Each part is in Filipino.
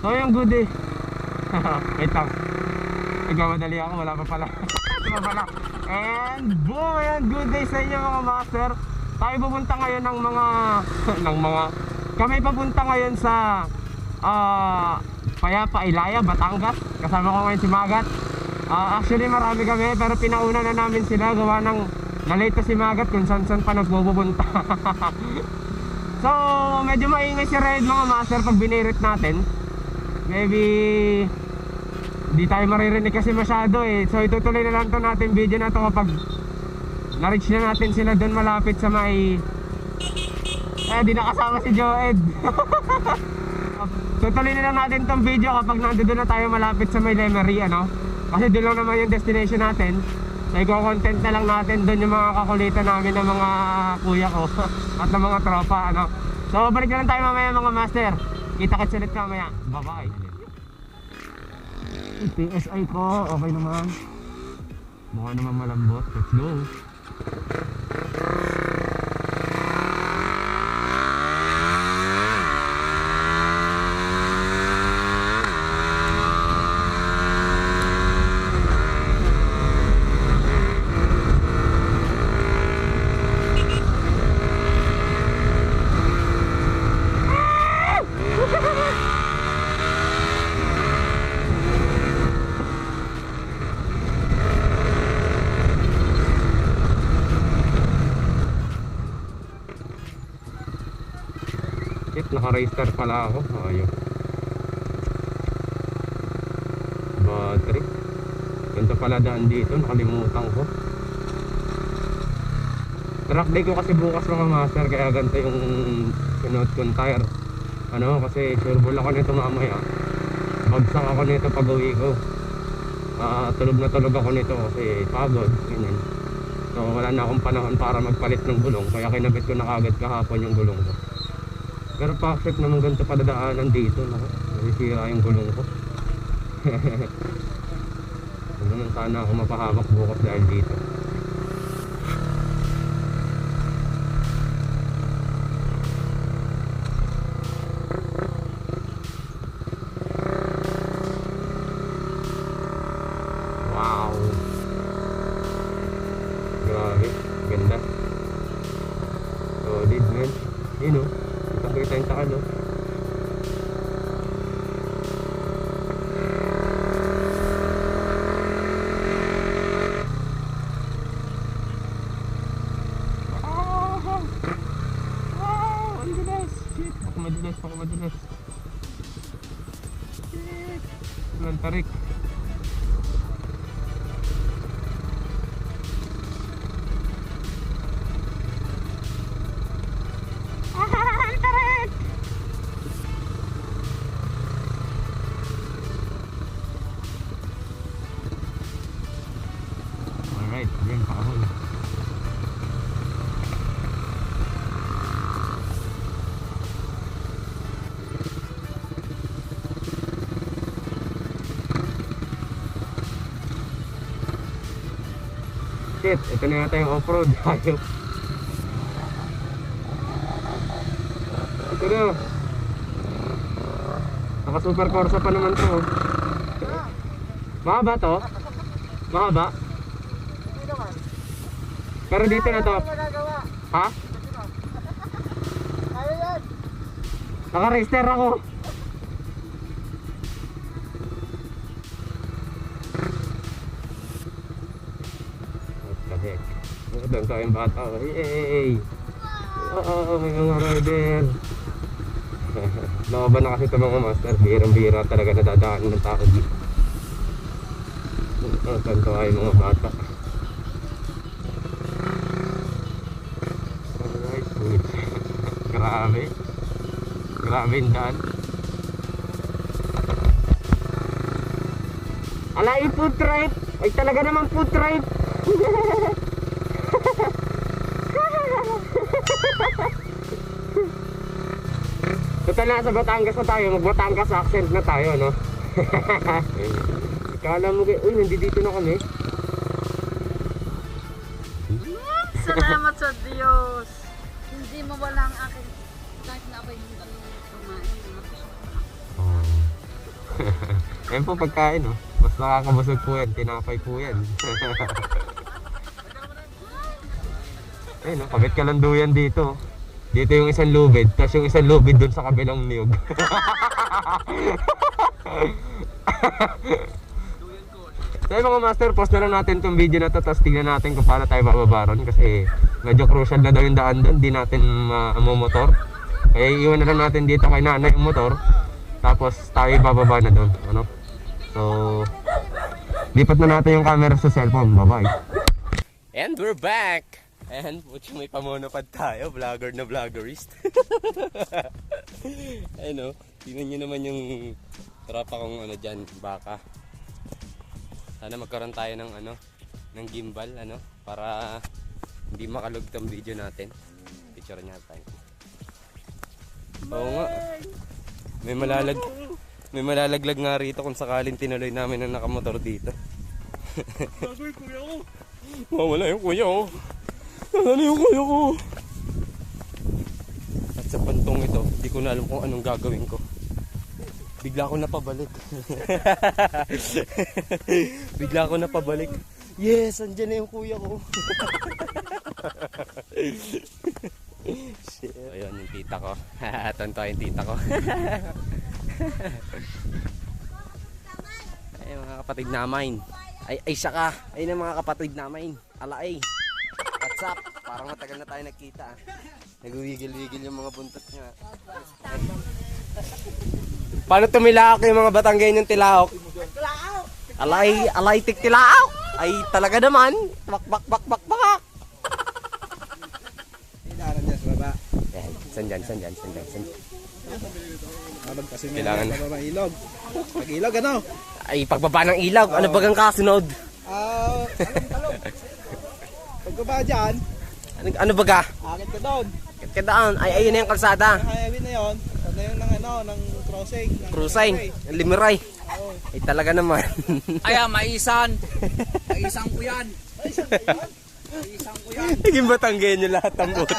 So yung goodie. Wait lang. Nagmamadali ako, wala pa pala. Wala pa pala. And boom! Ayan, good day sa inyo mga master. Tayo pupunta ngayon ng mga... ng mga... Kami papunta ngayon sa... ah Payapa, Ilaya, Batangas. Kasama ko ngayon si Magat. Ah, actually marami kami pero pinauna na namin sila gawa ng nalito si Magat kung saan saan pa nagpupunta. so, medyo maingay si Red mga master pag binirit natin. Maybe di tayo maririnig kasi masyado eh. So itutuloy na lang to natin video na to kapag na-reach na natin sila doon malapit sa may eh di nakasama si Joed. Tutuloy na lang natin tong video kapag nandito na tayo malapit sa may Lemery ano. Kasi doon lang naman yung destination natin. So i-content na lang natin doon yung mga kakulitan namin ng mga kuya ko at ng mga tropa ano. So balik na lang tayo mamaya mga master. Kita-kits ulit mamaya. Bye-bye. PSI ko, okay naman. Mukha naman malambot. Let's go. Shit, naka-racer pala ako. Ayun. Battery. Ganda pala daan dito, nakalimutan ko. Track day ko kasi bukas mga master, kaya ganito yung sinuot kong tire. Ano, kasi sureball ako nito mamaya. Bagsak ako nito pag uwi ko. Ah, tulog na tulog ako nito kasi pagod, ganyan. So wala na akong panahon para magpalit ng gulong, kaya kinabit ko na kagad kahapon yung gulong ko. Pero pa-accept naman ganito padadaanan dito. No? Nasisira yung gulong ko. Huwag naman sana ako mapahamak bukas dahil dito. Wow! Grabe, ganda. Solid man. Yun o. Kitang kita yung takal o. Ah! Wow! Ang dulas! Shit! Ako madulas, ako Shit, ito na yata yung off-road. Ayaw. Ito na. Naka super Corsa pa naman to. Mahaba to? Mahaba? Pero dito na to. Ano? Ha? Yan. Naka-register ako. Doon tayong bata. Yay! Oo, may mga rider. Laban na kasi ito mga master. Birang-bira talaga nadadaan ng tao dito. Oh, tanto ay mga bata. Alright, good. Grabe. Grabe yung daan. Ala, yung food trip. Ay, talaga naman food trip. Total na sa Batangas na tayo, mag Batangas accent na tayo, no? Kala mo kayo, uy, nandito na kami. Salamat sa Diyos. Hindi mawala ang aking kahit na ako yung kumain. Oh. Yan po pagkain, oh. Mas nakakabusog po yan. Tinapay po yan. Ayun, oh. Kabit ka lang duyan dito. Dito yung isang lubid, tapos yung isang lubid dun sa kabilang niyog. So yun, mga master, post na lang natin itong video na to tapos tingnan natin kung paano tayo bababa ron kasi medyo crucial na daw yung daan doon, di natin motor. Kaya iwan na lang natin dito kay nanay yung motor tapos tayo bababa na doon. Ano? So, lipat na natin yung camera sa cellphone. Bye-bye. And we're back! And putya may pamonopad tayo, vlogger na vloggerist. Ayun o, tingnan nyo naman yung tropa kong ano dyan, baka. Sana magkaroon tayo ng ano, ng gimbal ano para hindi makalog tong video natin. Picture niya tayo. Oo nga. May malalag may malalaglag nga rito kung sakaling tinuloy namin ang nakamotor dito. Ko. Mawala yung kuya ko. Kuya ko? At sa pantong ito, hindi ko na alam kung anong gagawin ko. Bigla ako napabalik. Bigla ako napabalik. Yes, andyan na yung kuya ko. Shit. Ayun, yung tita ko. Tonto yung tita ko. ay, mga kapatid namin. Ay, ay siya ka. Ay na mga kapatid namin. Alaay. What's up? Parang matagal na tayo nagkita. ah. Nagwigil-wigil yung mga buntot niya. Paano tumilaok yung mga Batanggen yung tilaok? Alay, alay tik tilaok. Ay talaga naman. Bak bak bak bak bak. Inaran niya sa baba. Yan, san dyan, san dyan, san dyan, san dyan. Habang kasi may Kailangan. baba ng ilog. Pag ilog, ano? Ay, pagbaba ng ilaw. Ano bagang kasunod? Ah, anong talong? Baba dyan, Ano, ano baga? akit ka doon. Kadaan, ay ayun na yung kalsada. Ang highway na yun, ano yun ng ano, ng crossing. Ng Crusay, highway. limiray. Oo. Ay talaga naman. Aya, maisan. Maisan ko yan. Maisan ko yan. Naging Batanggenyo lahat ng buta.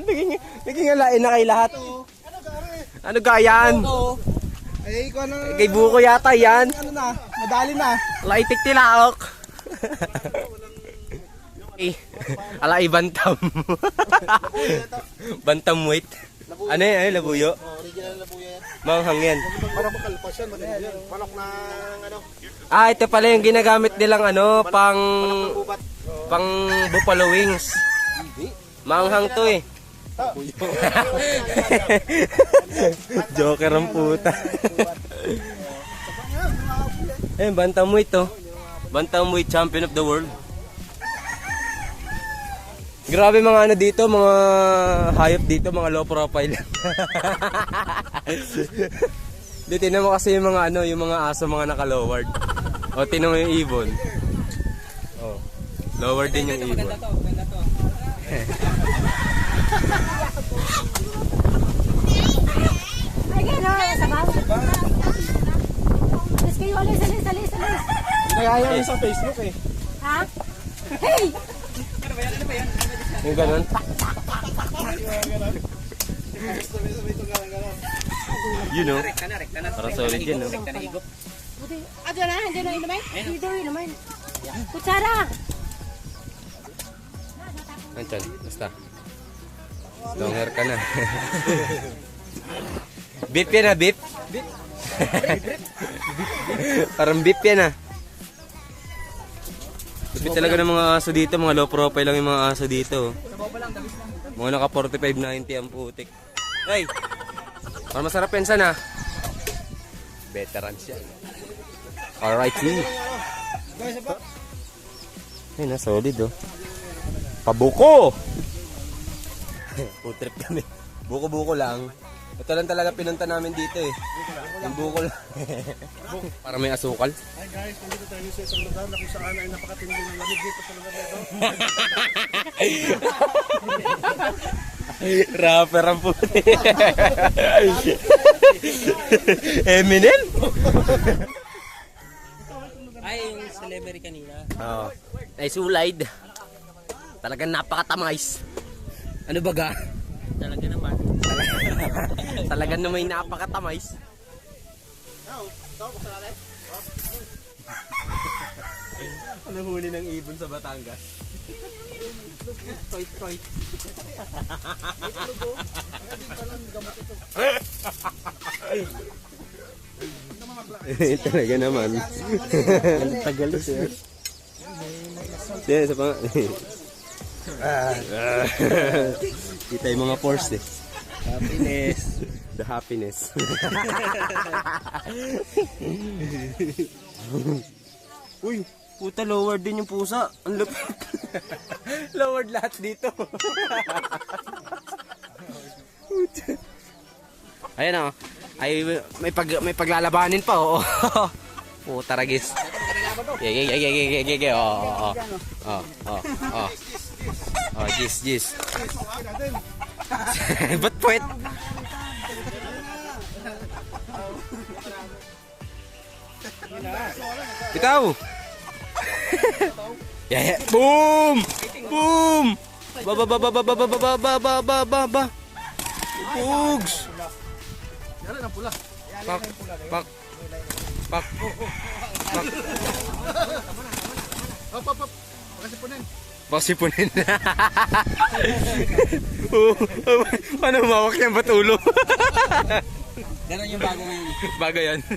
naging, naging alain na kay lahat. Ano gari? Ano gayan? Ay, ikaw ano? Kay buko yata yan. Ano na? Madali na. Laitik tilaok. Eh, ala bantam. bantam weight. Ano yan? Ano, labuyo? Oh, original na po yan. Manghang yan. Para makalpas yan, madali yan. Manok na, ano, Ah, ito pala yung ginagamit nilang ano, pang pang buffalo wings. Manghang to eh. Joker ang puta. eh, bantamweight to. Bantamweight champion of the world. Grabe mga ano dito, mga hayop dito, mga low profile. Dito tinan mo kasi yung mga ano, yung mga aso mga naka-lowered. O tinan mo yung ibon. Oh. Lower din yung ibon. Maganda to, maganda to. Ay, gano'n. Ay, sabaw. Kaya yan sa Facebook eh. Ha? Hey! Yung ganun. Sabay-sabay ito gano'n gano'n. You know. Rekta na, rekta na. Para solid yan, no? Buti. Ah, dyan na, dyan na inumin. Dito inumin. Kutsara. Andiyan, basta. Longer ka na. beep yan ah, beep. Beep. Parang beep yan ah. Lupit talaga ng mga aso dito, mga low profile lang yung mga aso dito. Mga naka 4590 ang putik. Hey! Para masarap yan sana. Veterans yan. Alright, see. Ay, na solid oh. Pabuko! Putrip kami. Buko-buko lang. Ito lang talaga pinunta namin dito eh. Yung buko lang. Para may asukal. Hi guys, nandito tayo sa isang lugar na kung saan ay napakatindi ng lamig dito sa lugar na ito. Rapper ang puti. Eminem? Ay, yung celebrity kanina. Oo. Ay, sulaid. Talagang napakatamis. Ano baga? Talaga naman. Talagang na may napakatamis. Ano huli ng ibon sa Batangas? Toy, toy. Eh, talaga naman. Ang tagal siya. Yan, sa pang... Kita yung mga pores eh. Happiness. The happiness. Uy, puta lowered din yung pusa. Ang lupit. lowered lahat dito. Ayan oh. Ay may pag may paglalabanin pa oh. Puta ragis. Yeah, yeah, yeah, yeah, yeah, yeah. Oh, oh, oh. Oh, oh, oh. Oh, gis, gis. Ba't puwet? Ikaw! yeah, yeah. Boom! Boom! Ba ba ba ba ba ba ba ba ba ba ba ba ba Pugs! Pak, pak, pak, pak. Hop, hop, hop. Pakasipunin. Pasipunin. oh, oh, paano mawak yung batulo? Ganun yung bago ngayon. Bago yan.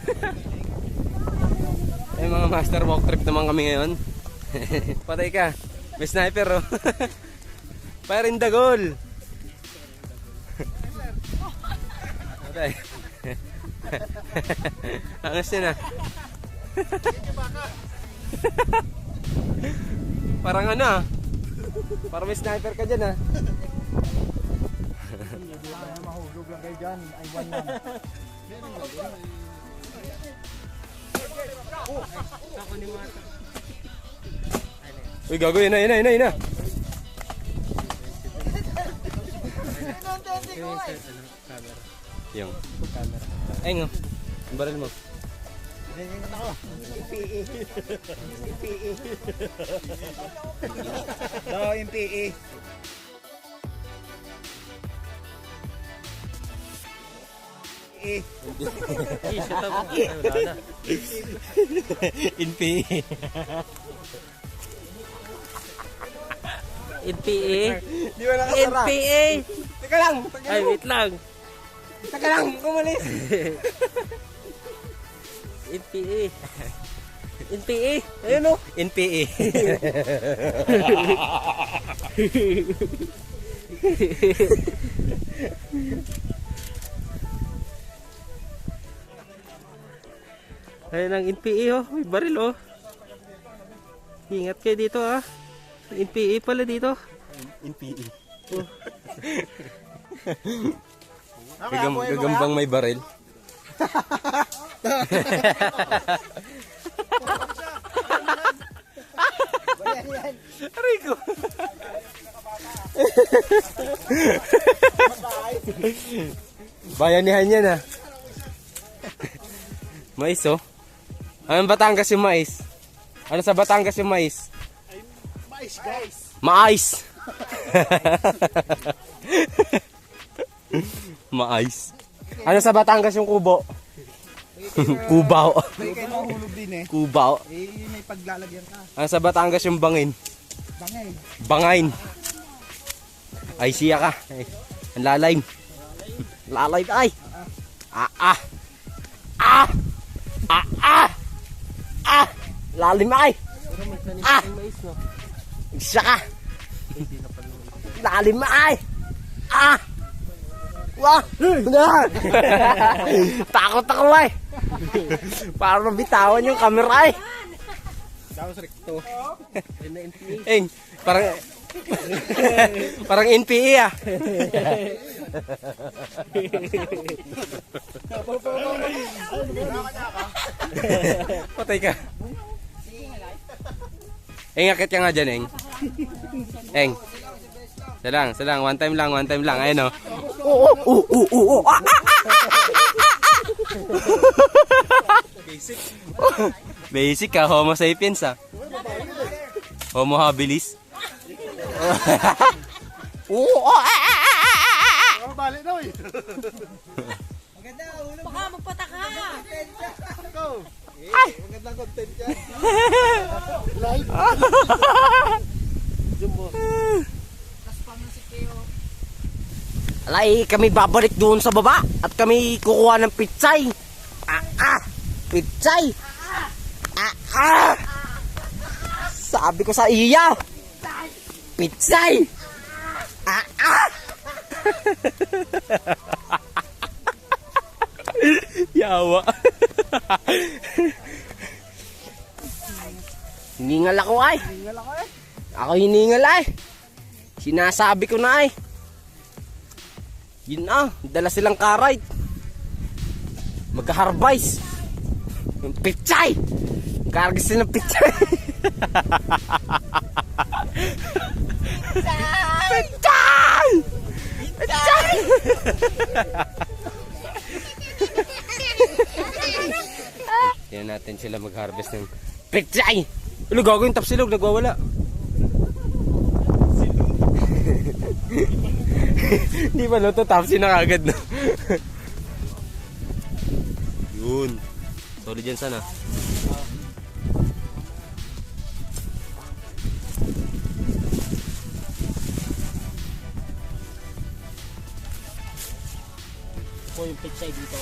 Ay mga master walk trip naman kami ngayon. Patay ka. May sniper oh. Fire in the goal. Patay. Angas yun ah. Parang ano ah. Parang may sniper ka dyan ah. Mahulog lang kayo dyan. Ay, one man. Uy, gago, yun na, yun na, yun na, yun na. Yung camera. Ay, nga. Ang baril mo. No, yung PE. In PE. NPA. Di ba nakasara? NPA. Teka lang, Ay, wait lang. teka lang, kumalis. NPA. NPA. Ayun o. In PE. Ayun ang NPA oh. May baril oh. Ingat kayo dito ah. NPA pala dito. In PE. Gagam, gagambang may baril. Ko. Bayanihan yan ah. Mais oh. Anong Batangas yung mais? Ano sa Batangas yung mais? Mais, guys. Mais. Mais. Ano sa Batangas yung kubo? Kubaw. May kayo din eh. Kubaw. Eh, may paglalagyan ka. Ano sa Batangas yung bangin? Bangay. Bangain. Ay siya ka. Ay, ang lalaym. Lalay ay. Ah ah. Ah. Ah ah. Ah. Lalim ay. Ah. Siya ka. Lalim ay. Ah. Wah! Takot ako ay. Para mabitawan yung camera ay. Tapos recto. Eng, parang parang NPE ah. Patay ka. Eng, akit ka nga dyan, Eng. Eng. Salang, salang. One time lang, one time lang. Ayun, oh. Oo, oo, oo, oo. Ah, ah, ah, Basic. Basic ka, homo sapiens ah. Homo habilis. Oo, oh, ah, ah, ah, ah, balik daw eh. Maganda, ulo. Baka magpataka. Go. Ay! Magandang content yan. Live. Zoom mo. Alay, kami babalik doon sa baba at kami kukuha ng pitsay. Ah, ah, pitsay. Ah, ah. Sabi ko sa iya. Pitsay. Ah, ah. Yawa. hiningal ako ay. Ako hiningal ay. Sinasabi ko na ay. Yun na, dala silang karay. Magka-harvest. Yung pichay. Karga sila ng pichay. pichay! Pichay! Yan natin sila mag-harvest ng pichay. Ano gagawin tapsilog? Nagwawala. Hindi ba luto tapsi na kagad na. Yun. Solid yan sana. Po yung pitsay dito.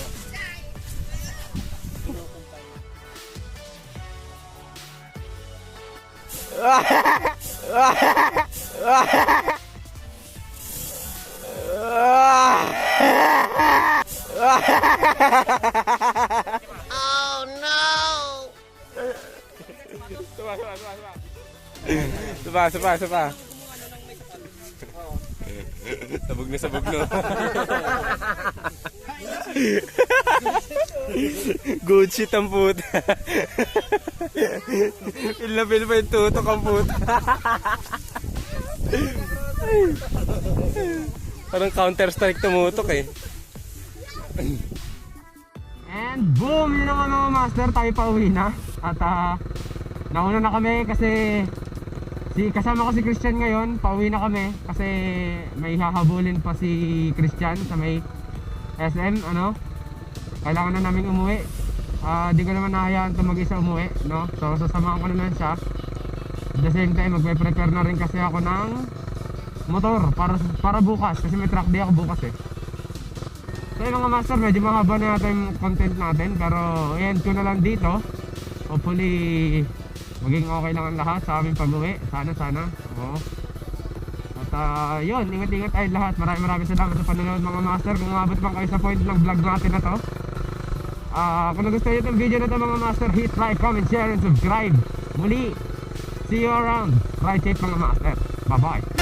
Supa, supa, supa. sabog na sabog na. Good shit ang puta. Feel na feel pa yung tutok ang puta. Parang counter strike tumutok eh. And boom! Yun naman mga master, tayo pa uwi na. At ah, nauna na kami kasi si kasama ko si Christian ngayon, pauwi na kami kasi may hahabulin pa si Christian sa may SM, ano? Kailangan na namin umuwi. Ah, di ko naman nahayaan ito mag-isa umuwi, no? So sasamahan ko na lang siya. At the same time, magpe-prepare na rin kasi ako ng motor para para bukas kasi may track day ako bukas eh. So yun mga master, medyo mahaba na yata yung content natin Pero ko na lang dito. Hopefully maging okay lang ang lahat sa aming pag-uwi. Sana sana. Oo. At ah, yun, ingat-ingat tayo lahat. Maraming maraming salamat sa panonood mga master. Kung umabot man kayo sa point ng vlog natin na to. Ah, Kung nagustuhan nyo video na to mga master Hit like, comment, share, and subscribe. Muli, see you around. Ride safe mga master. Bye bye